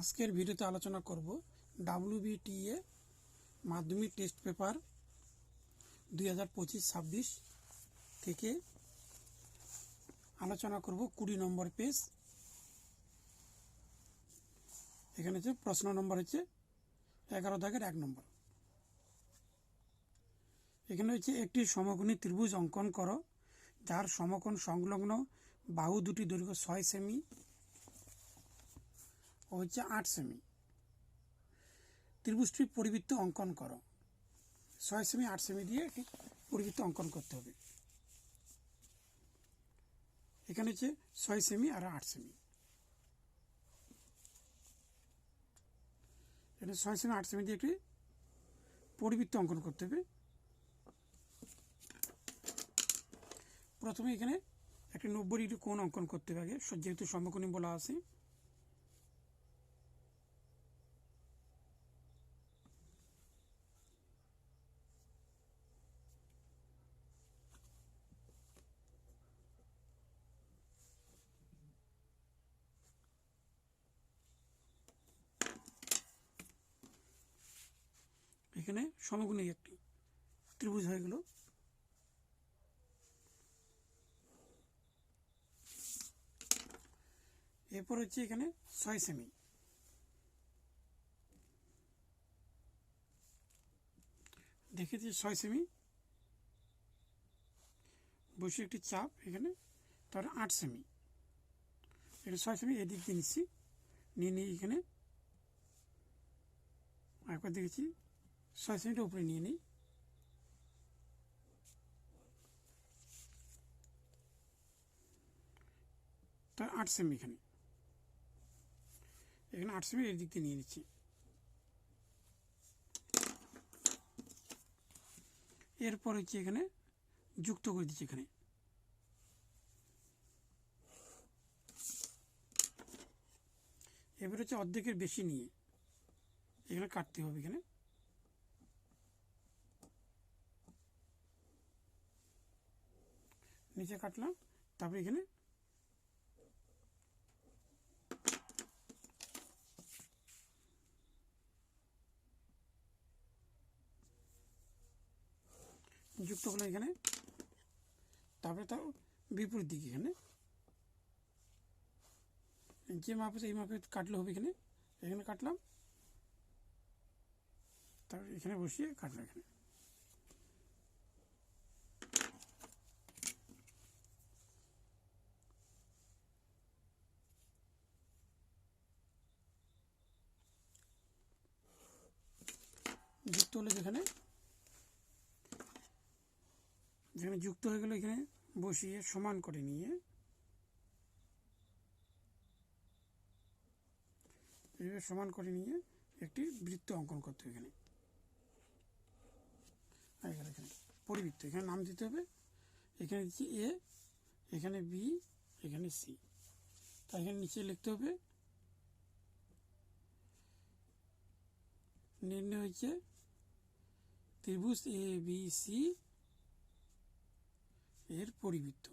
আজকের ভিডিওতে আলোচনা করব ডাব্লিউবিটিএ মাধ্যমিক টেস্ট পেপার দুই হাজার পঁচিশ ছাব্বিশ থেকে আলোচনা করব কুড়ি নম্বর পেজ। এখানে হচ্ছে প্রশ্ন নম্বর হচ্ছে এগারো দাগের এক নম্বর। এখানে হচ্ছে একটি সমকোণী ত্রিভুজ অঙ্কন করো, যার সমকোণ সংলগ্ন বাহু দুটি দৈর্ঘ্য ছয় সেমি। হচ্ছে আট সেমি। ত্রিভুজটি পরিবৃত্ত অঙ্কন করো। ছয় সেমি, আট সেমি দিয়ে একটি পরিবৃত্ত অঙ্কন করতে হবে। এখানে হচ্ছে ছয় সেমি আর আট সেমি। এখানে ছয় সেমি, আট সেমি দিয়ে একটি পরিবৃত্ত অঙ্কন করতে হবে। প্রথমে এখানে একটি নব্বই ডিগ্রি কোণ অঙ্কন করতে হবে আগে। যেহেতু সমকোণী বলা আছে। এখানে সমগুণী একটি ত্রিভুজ হয়ে গেল। এরপর হচ্ছে এখানে ছয় সেমি। দেখেছি ছয় সেমি। বসে একটি চাপ এখানে, তার আট সেমি। এটা ছয় সেমি, এদিক দিয়ে নিচ্ছি। নিয়ে নিয়ে এখানে একবার দেখেছি ছয় সেমিটা উপরে নিয়ে নিই। তার আট সেমি এখানে। এখানে আট সেমি এর দিক দিয়ে নিয়ে নিচ্ছি। এরপর হচ্ছে এখানে যুক্ত করে দিচ্ছি এখানে। এবার হচ্ছে অর্ধেকের বেশি নিয়ে এখানে কাটতে হবে এখানে। নিচে কাটলাম, তারপরে এখানে যুক্ত হলো এখানে, তারপরে তার বিপরীত দিকে এখানে। যে মাপ আছে এই মাপে কাটলে হবে এখানে এখানে কাটলাম, তারপর এখানে বসিয়ে কাটলাম এখানে। যুক্ত হলো যেখানে যেখানে যুক্ত হয়ে গেল, এখানে বসিয়ে সমান করে নিয়ে এইভাবে সমান করে নিয়ে একটি বৃত্ত অঙ্কন করতে হবে এখানে। এখানে। পরিবৃত্ত। এখানে নাম দিতে হবে। এখানে দিচ্ছি এ এখানে বি এখানে সি তা এখানে নিচে লিখতে হবে, নির্ণয় হচ্ছে ত্রিভুজ এ বি সি এর পরিবৃত্ত।